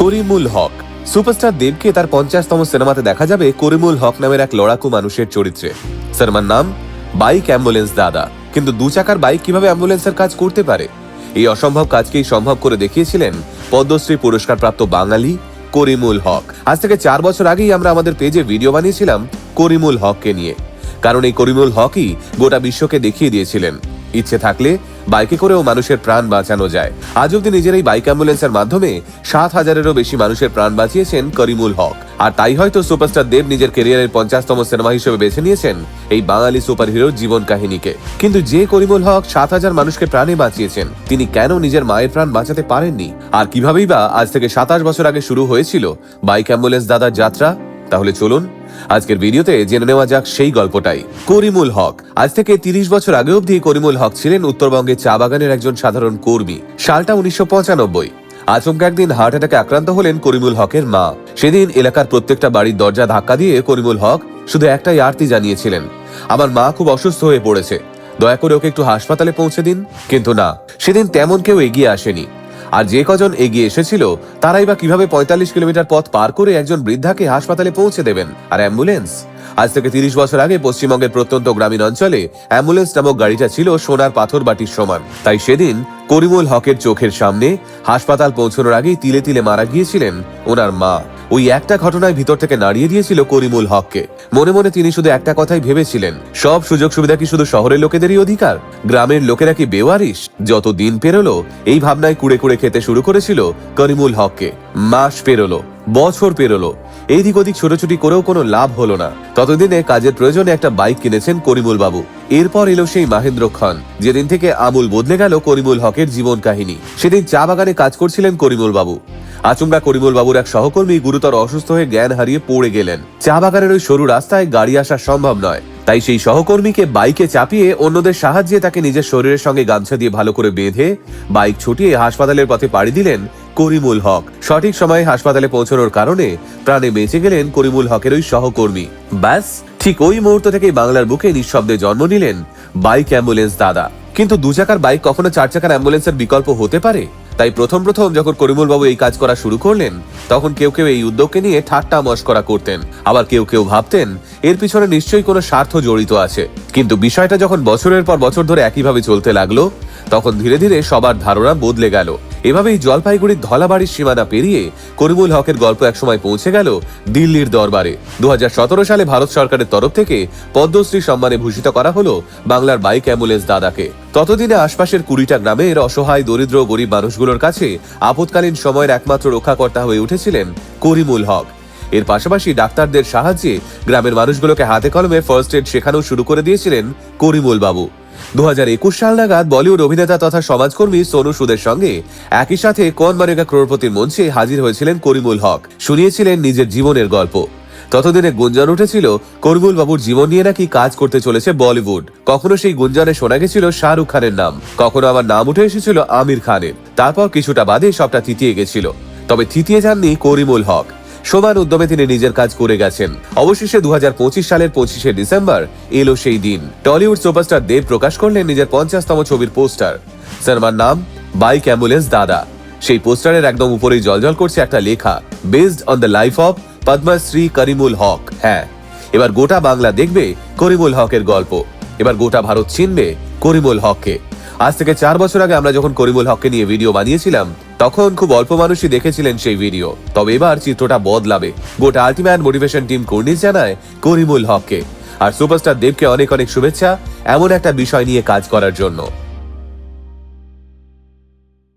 করিমুল হক। Superstar দেবকে তার পঞ্চাশতম সিনেমাতে দেখা যাবে করিমুল হক নামের এক লড়াকু মানুষের চরিত্রে। সিনেমার নাম, বাইক অ্যাম্বুলেন্স দাদা। কিন্তু দু চাকার বাইক কীভাবে অ্যাম্বুলেন্সের কাজ করতে পারে? এই অসম্ভব কাজকেই সম্ভব করে দেখিয়েছিলেন পদ্মশ্রী পুরস্কারপ্রাপ্ত বাঙালি করিমুল হক। আজ থেকে চার বছর আগেই আমরা আমাদের পেজে ভিডিও বানিয়েছিলাম করিমুল হককে নিয়ে। কারণ এই করিমুল হকই গোটা বিশ্বকে দেখিয়ে দিয়েছিলেন। ইচ্ছে থাকলে বাইকে করেও মানুষের প্রাণ বাঁচানো যায়। আজ অব্দি নিজের এই বাইক অ্যাম্বুলেন্সের মাধ্যমে সাত হাজারেরও বেশি মানুষের প্রাণ বাঁচিয়েছেন করিমুল হক। আর তাই হয়তো সুপারস্টার দেব নিজের কেরিয়ারের পঞ্চাশতম সিনেমা হিসেবে বেছে নিয়েছেন এই বাঙালি সুপার হিরোর জীবন কাহিনীকে। কিন্তু যে করিমুল হক সাত হাজার মানুষকে প্রাণে বাঁচিয়েছেন, তিনি কেন নিজের মায়ের প্রাণ বাঁচাতে পারেননি? আর কিভাবেই বা আজ থেকে সাতাশ বছর আগে শুরু হয়েছিল বাইক অ্যাম্বুলেন্স দাদার যাত্রা? তাহলে চলুন আজকের ভিডিওতে জেনে নেওয়া যাক সেই গল্পটাই। করিমুল হক। আজ থেকে তিরিশ বছর আগে অবধি করিমুল হক ছিলেন উত্তরবঙ্গে চা বাগানের একজন সাধারণ কর্মী। সালটা উনিশশো পঁচানব্বই। আচমকা একদিন হার্ট অ্যাটাকে আক্রান্ত হলেন করিমুল হকের মা। সেদিন এলাকার প্রত্যেকটা বাড়ির দরজা ধাক্কা দিয়ে করিমুল হক শুধু একটাই আরতি জানিয়েছিলেন। আমার মা খুব অসুস্থ হয়ে পড়েছে। দয়া করে ওকে একটু হাসপাতালে পৌঁছে দিন। কিন্তু না, সেদিন তেমন কেউ এগিয়ে আসেনি। আর যে কজন এগিয়ে এসেছিল, তারাই বা কীভাবে পঁয়তাল্লিশ কিলোমিটার পথ পার করে একজন বৃদ্ধাকে হাসপাতালে পৌঁছে দেবেন। আর অ্যাম্বুলেন্স? আজ থেকে তিরিশ বছর আগে পশ্চিমবঙ্গের প্রত্যন্ত গ্রামীণ অঞ্চলে অ্যাম্বুলেন্স নামক গাড়িটা ছিল সোনার পাথর বাটির সমান। তাই সেদিন করিমুল হকের চোখের সামনে হাসপাতাল পৌঁছানোর আগেই তিলে তিলে মারা গিয়েছিলেন ওনার মা। ওই একটা ঘটনায় ভিতর থেকে নাড়িয়ে দিয়েছিল করিমুল হককে। মনে মনে তিনি শুধু একটা কথাই ভেবেছিলেন। সব সুযোগ সুবিধা কি শুধু শহরের লোকেদেরই অধিকার? গ্রামের লোকেরা কি বেওয়ারিশ? যত দিন পেরোলো, এই ভাবনায় কুড়ে কুড়ে খেতে শুরু করেছিল করিমুল হককে। মাস পেরোলো, বছর পেরোলো এইদিক ওদিক ছোটাছুটি করেও কোনো লাভ হলো না। ততদিনে কাজের প্রয়োজনে একটা বাইক কিনেছেন করিমুল বাবু এরপর এলো সেই মাহেন্দ্র খান, যেদিন থেকে আমূল বদলে গেল করিমুল হকের জীবন কাহিনী। সেদিন চা বাগানে কাজ করছিলেন করিমুল বাবু আচমকা করিমুল বাবুর এক সহকর্মী গুরুতর অসুস্থ হয়ে জ্ঞান হারিয়ে পড়ে গেলেন। চা বাগানের ওই সরু রাস্তায় গাড়ি আসা সম্ভব নয়। তাই সেই সহকর্মীকে বাইকে চাপিয়ে অন্যদের সাহায্যে তাকে নিজের শরীরের সঙ্গে গামছা দিয়ে ভালো করে বেঁধে বাইক ছুটিয়ে হাসপাতালের পথে পাড়ি দিলেন করিমুল হক। সঠিক সময়ে হাসপাতালে পৌঁছানোর কারণে প্রাণে বেঁচে গেলেন করিমুল হকের ওই সহকর্মী। ব্যাস, ঠিক ওই মুহূর্ত থেকেই বাংলার বুকে নিঃশব্দে জন্ম নিলেন বাইক অ্যাম্বুলেন্স দাদা। কিন্তু দু চাকার বাইক কখনো চার চাকার অ্যাম্বুলেন্সের বিকল্প হতে পারে? তাই প্রথম প্রথম যখন করিমুল বাবু এই কাজ করা শুরু করলেন, তখন কেউ কেউ এই উদ্যোগকে নিয়ে ঠাট্টা মস্করা করতেন। আবার কেউ কেউ ভাবতেন এর পিছনে নিশ্চয়ই কোনো স্বার্থ জড়িত আছে। কিন্তু বিষয়টা যখন বছরের পর বছর ধরে একইভাবে চলতে লাগল, তখন ধীরে ধীরে সবার ধারণা বদলে গেল। এভাবেই জলপাইগুড়ির ধলাবাড়ির সীমানা পেরিয়ে করিমুল হকের গল্প একসময় পৌঁছে গেল দিল্লির দরবারে। দু হাজার সতেরো সালে ভারত সরকারের তরফ থেকে পদ্মশ্রী সম্মানে ভূষিত করা হলো বাংলার বাইক অ্যাম্বুলেন্স দাদাকে। ততদিনে আশপাশের কুড়িটা গ্রামের অসহায়, দরিদ্র গরিব মানুষগুলোর কাছে আপৎকালীন সময়ের একমাত্র রক্ষাকর্তা হয়ে উঠেছিলেন করিমুল হক। এর পাশাপাশি ডাক্তারদের সাহায্যে গ্রামের মানুষগুলোকে হাতে কলমে ফার্স্ট এড শেখানো শুরু করে দিয়েছিলেন করিমুল বাবু। দু হাজার একুশ সাল নাগাদ বলিউড অভিনেতা তথা সমাজকর্মী সোনু সুদের সঙ্গে একই সাথে কন মারেগা ক্রোড়পতির মঞ্চে হাজির হয়েছিলেন করিমুল হক। শুনিয়েছিলেন নিজের জীবনের গল্প। ততদিনে গুঞ্জন উঠেছিল, করিমুল বাবুর জীবন নিয়ে নাকি কাজ করতে চলেছে বলিউড। কখনো সেই গুঞ্জনে শোনা গেছিল শাহরুখ খানের নাম, কখনো আবার নাম উঠে এসেছিল আমির খানের। তারপর কিছুটা বাদে সবটা থিতিয়ে গেছিল। তবে থিতিয়ে যাননি করিমুল হক। সমান উদ্যমে তিনি নিজের কাজ করে গেছেন। অবশেষে দুহাজার পঁচিশ সালের পঁচিশে ডিসেম্বর এলো সেই দিন। টলিউড সুপারস্টার দেব প্রকাশ করলেন নিজের পঞ্চাশতম ছবির পোস্টার। সিনেমার নাম, বাইক অ্যাম্বুলেন্স দাদা। সেই পোস্টারের একদম উপরেই জলজল করছে একটা লেখা, based on the life of Padmashri Karimul Haque. হ্যাঁ এবার গোটা বাংলা দেখবে করিমুল হকের গল্প। এবার গোটা ভারত চিনবে করিমুল হককে। আজ থেকে চার বছর আগে আমরা যখন করিমুল হককে নিয়ে ভিডিও বানিয়েছিলাম তখন খুব অল্প মানুষই দেখেছিলেন সেই ভিডিও তবে এবার চিত্রটা বদলাবে। গোটা আলটিম্যাট মোটিভেশন টিম কর্নিশ জানায় করিমুল হককে। আর সুপারস্টার দেবকে অনেক অনেক শুভেচ্ছা, এমন একটা বিষয় নিয়ে কাজ করার জন্য।